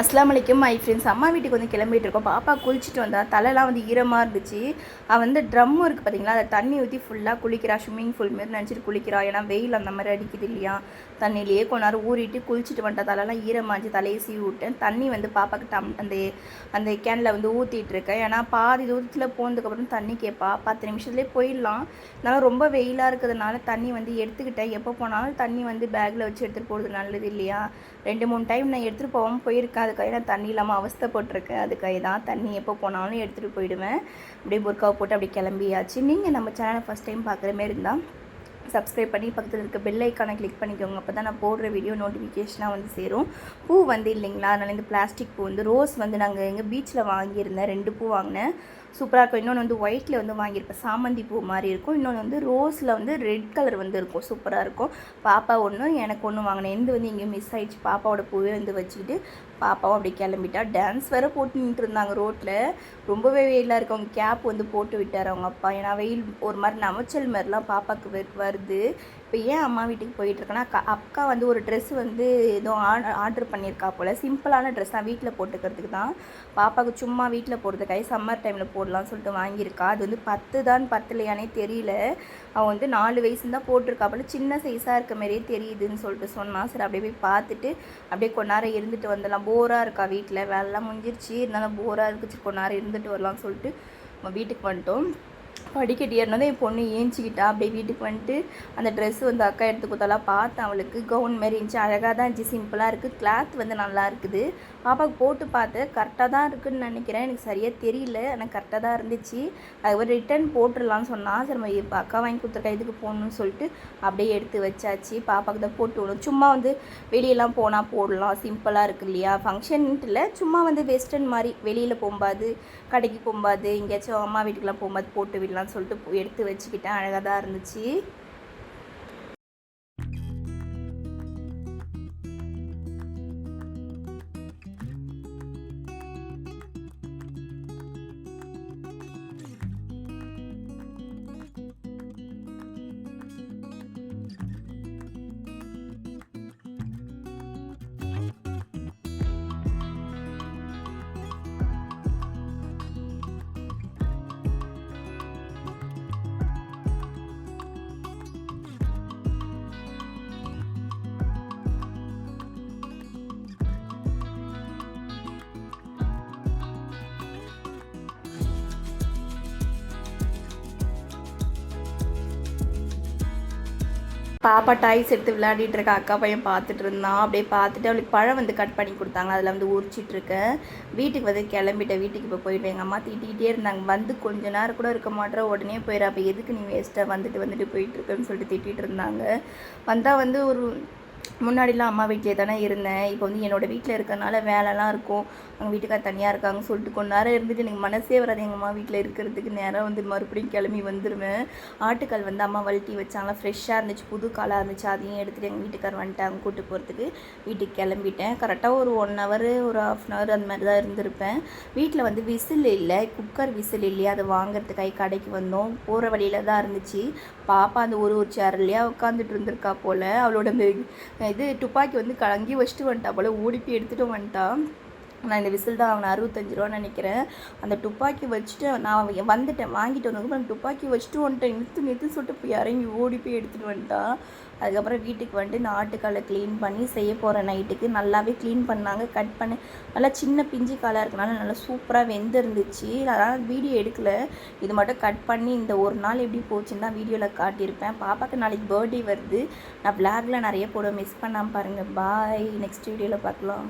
அஸ்லாம் வலைக்கும் my friends அம்மா வீட்டுக்கு வந்து கிளம்பிட்டு இருக்கோம். பாப்பா குளிச்சுட்டு வந்தா தலைலாம் வந்து ஈரமாக இருந்துச்சு. அவள் வந்து ட்ரம் இருக்குது பார்த்தீங்களா அதை தண்ணி ஊற்றி ஃபுல்லாக குளிக்கிறா. ஸ்விம்மிங் ஃபுல் மாரி நினச்சிட்டு குளிக்கிறா. ஏன்னா வெயில் அந்த மாதிரி அடிக்குது இல்லையா? தண்ணியிலேயே கொஞ்ச நேரம் ஊறிட்டு குளிச்சுட்டு வந்துட்டா தலைலாம் ஈரமாச்சு தலையை சீவி விட்டேன் தண்ணி வந்து பாப்பாக்கு டம் அந்த அந்த கேனில் வந்து ஊற்றிட்டு இருக்கேன். ஏன்னா பாதி தூரத்தில் போனதுக்கப்புறம் தண்ணி கேட்பா பத்து நிமிஷத்துலேயே போயிடலாம். அதனால் ரொம்ப வெயிலாக இருக்கிறதுனால தண்ணி வந்து எடுத்துக்கிட்டேன். எப்போ போனாலும் தண்ணி வந்து பேக்கில் வச்சு எடுத்துகிட்டு போகிறது நல்லது இல்லையா? ரெண்டு மூணு டைம் நான் எடுத்துகிட்டு போகாமல் போயிருக்கேன் அதுக்காக நான் தண்ணி இல்லாமல் அவஸ்தைப்பட்டிருக்கேன் அதுக்காக தான் தண்ணி எப்போ போனாலும் எடுத்துகிட்டு போயிடுவேன். அப்படியே புர்காவை போட்டு அப்படியே கிளம்பியாச்சு. நீங்கள் நம்ம சேனலை ஃபஸ்ட் டைம் பார்க்குற மாரி இருந்தால் சப்ஸ்கிரைப் பண்ணி பக்கத்தில் இருக்க பெல் ஐக்கானை கிளிக் பண்ணிக்கோங்க. அப்போ தான் நான் போடுற வீடியோ நோட்டிஃபிகேஷனாக வந்து சேரும். பூ வந்து இல்லைங்களா? அதனால் இந்த பிளாஸ்டிக் பூ வந்து ரோஸ் வந்து நாங்கள் எங்கள் பீச்சில் வாங்கியிருந்தேன். ரெண்டு பூ வாங்கினேன். சூப்பராக இருக்கும். இன்னொன்று வந்து ஒயிட்டில் வந்து வாங்கியிருப்பேன். சாமந்தி பூ மாதிரி இருக்கும். இன்னொன்று வந்து ரோஸில் வந்து ரெட் கலர் வந்து இருக்கும். சூப்பராக இருக்கும். பாப்பா ஒன்று எனக்கு ஒன்று வாங்கினேன். எந்த வந்து இங்கே மிஸ் ஆகிடுச்சு பாப்பாவோட பூவே வந்து வச்சுக்கிட்டு பாப்பாவும் அப்படி கிளம்பிட்டா. டான்ஸ் வேறு போட்டு நின்றுட்டு இருந்தாங்க ரோட்டில் ரொம்பவே வெயிலாக இருக்கும் அவங்க கேப் வந்து போட்டு விட்டார் அவங்க அப்பா. ஏன்னா வெயில் ஒரு மாதிரி நமைச்சல் மாதிரிலாம் பாப்பாவுக்கு வருது. இப்போ ஏன் அம்மா வீட்டுக்கு போயிட்டுருக்கேன்னா அக்கா அக்கா வந்து ஒரு ட்ரெஸ் வந்து ஏதோ ஆர்டர் பண்ணியிருக்கா போல். சிம்பிளான ட்ரெஸ் தான். வீட்டில் போட்டுக்கிறதுக்கு தான். பாப்பாவுக்கு சும்மா வீட்டில் போடுறதுக்காக சம்மர் டைமில் போடலாம்னு சொல்லிட்டு வாங்கியிருக்கா. அது வந்து பத்து தான் பத்துலையானே தெரியல. அவள் வந்து நாலு வயசு தான் போட்டிருக்கா போல. சின்ன சைஸாக இருக்க மாதிரியே தெரியுதுன்னு சொல்லிட்டு சொன்னான் சரி அப்படியே போய் பார்த்துட்டு அப்படியே கொஞ்ச நேரம் இருந்துட்டு வந்துடலாம். போராக இருக்கா வீட்டில் வேலைலாம் முடிஞ்சிருச்சு. இருந்தாலும் போராக இருக்குச்சு கொஞ்ச நேரம் இருந்துட்டு வரலாம்னு சொல்லிட்டு நம்ம வீட்டுக்கு வந்துட்டோம். படிக்கட்டு ஏறினதும் என் பொண்ணு ஏஞ்சிக்கிட்டா அப்படியே வீட்டுக்கு வந்துட்டு அந்த ட்ரெஸ் வந்து அக்கா எடுத்து கொடுத்தாலாம் பார்த்தேன் அவளுக்கு. கவுன் மாதிரி இருந்துச்சு. அழகாக தான் இருந்துச்சு. சிம்பிளாக இருக்குது கிளாத் வந்து நல்லா இருக்குது. பாப்பாவுக்கு போட்டு பார்த்தேன். கரெக்டாக தான் இருக்குதுன்னு நினைக்கிறேன். எனக்கு சரியாக தெரியல. ஆனால் கரெக்டாக தான் இருந்துச்சு. அதுக்கப்புறம் ரிட்டர்ன் போட்டுடலாம்னு சொன்னால் சரி நம்ம இப்போ அக்கா வாங்கி கொடுத்துருக்கா இதுக்கு போகணுன்னு சொல்லிட்டு அப்படியே எடுத்து வச்சாச்சு. பாப்பாவுக்கு தான் போட்டு விடணும். சும்மா வந்து வெளியெல்லாம் போனால் போடலாம். சிம்பிளாக இருக்குது இல்லையா? ஃபங்க்ஷன்ட்டு இல்லை. சும்மா வந்து வெஸ்டர்ன் மாதிரி வெளியில் போகும்போது கடைக்கு போகும்போது எங்கேயாச்சும் அம்மா வீட்டுக்கெலாம் போகும்போது போட்டு விடலாம்னு சொல்லிட்டு எடுத்து வச்சுக்கிட்டேன். அழகாக தான் இருந்துச்சு. பாப்பா டாய்ஸ் எடுத்து விளையாடிட்டு இருக்க அக்கா பையன் பார்த்துட்டு இருந்தான். அப்படியே பார்த்துட்டு அவளுக்கு பழம் வந்து கட் பண்ணி கொடுத்தாங்க. அதில் வந்து உரிச்சிட்ருக்கேன் வீட்டுக்கு வந்து கிளம்பிட்டேன். வீட்டுக்கு இப்போ போயிட்டு எங்கள் அம்மா திட்டிகிட்டே இருந்தாங்க. வந்து கொஞ்ச நேரம் கூட இருக்க மாட்டேற. உடனே போயிடுற அப்போ எதுக்கு நீ வேஸ்ட்டாக வந்துட்டு வந்துட்டு போயிட்டு இருக்கேன்னு சொல்லிட்டு திட்டிகிட்டு இருந்தாங்க. வந்தால் வந்து ஒரு முன்னாடிலாம் அம்மா வீட்டிலே தானே இருந்தேன். இப்போ வந்து என்னோடய வீட்டில் இருக்கிறனால வேலைலாம் இருக்கும். அவங்க வீட்டுக்கார் தனியாக இருக்காங்கன்னு சொல்லிட்டு கொஞ்ச நேரம் இருந்துட்டு எனக்கு மனசே வராது. எங்கள் அம்மா வீட்டில் இருக்கிறதுக்கு நேரம் வந்து மறுபடியும் கிளம்பி வந்துடுவேன் ஆட்டுக்கால் வந்து அம்மா வளட்டி வச்சாங்களா ஃப்ரெஷ்ஷாக இருந்துச்சு. புது காலாக இருந்துச்சு. அதையும் எடுத்துகிட்டு எங்கள் வீட்டுக்கார் வந்துட்டாங்க. கூட்டு போகிறதுக்கு வீட்டுக்கு கிளம்பிட்டேன். கரெக்டாக ஒரு ஒன் ஹவர் ஒரு ஹாஃப் அன் ஹவர் அந்த மாதிரி தான் இருந்திருப்பேன். வீட்டில் வந்து விசில் இல்லை. குக்கர் விசில் இல்லையா? அதை வாங்குறதுக்காக கடைக்கு வந்தோம். போகிற வழியில தான் இருந்துச்சு. பாப்பா அந்த ஒரு ஒரு சேர்லையா உட்காந்துட்டு இருந்திருக்கா போல். அவளோட அந்த இது துப்பாக்கி வந்து கலங்கி வச்சுட்டு வந்துட்டா போல். ஓடிப்பி எடுத்துகிட்டு வந்துட்டா. நான் இந்த விசில் தான் அவனை அறுபத்தஞ்சு ரூபான்னு நினைக்கிறேன். அந்த துப்பாக்கி வச்சுட்டு நான் அவன் வந்துட்டேன். வாங்கிட்டு வந்ததுக்கப்புறம் அந்த துப்பாக்கி வச்சுட்டு வந்துட்டேன். நிறுத்து நிறுத்து சொல்லிட்டு போய் இறங்கி ஓடி போய் எடுத்துகிட்டு வந்துட்டான். அதுக்கப்புறம் வீட்டுக்கு வந்துட்டு நான் ஆட்டுக்காலை க்ளீன் பண்ணி செய்ய போகிறேன் நைட்டுக்கு நல்லாவே க்ளீன் பண்ணாங்க. கட் பண்ணி நல்லா சின்ன பிஞ்சு காலாக இருக்கனால நல்லா சூப்பராக வெந்திருந்துச்சு. அதனால் வீடியோ எடுக்கல. இது மட்டும் கட் பண்ணி இந்த ஒரு நாள் எப்படி போச்சுன்னு தான் வீடியோவில் காட்டியிருப்பேன். பாப்பாக்கு நாளைக்கு பர்த்டே வருது. நான் vlogல நிறைய போட மிஸ் பண்ணாமல் பாருங்கள் பாய் நெக்ஸ்ட் வீடியோவில் பார்க்கலாம்.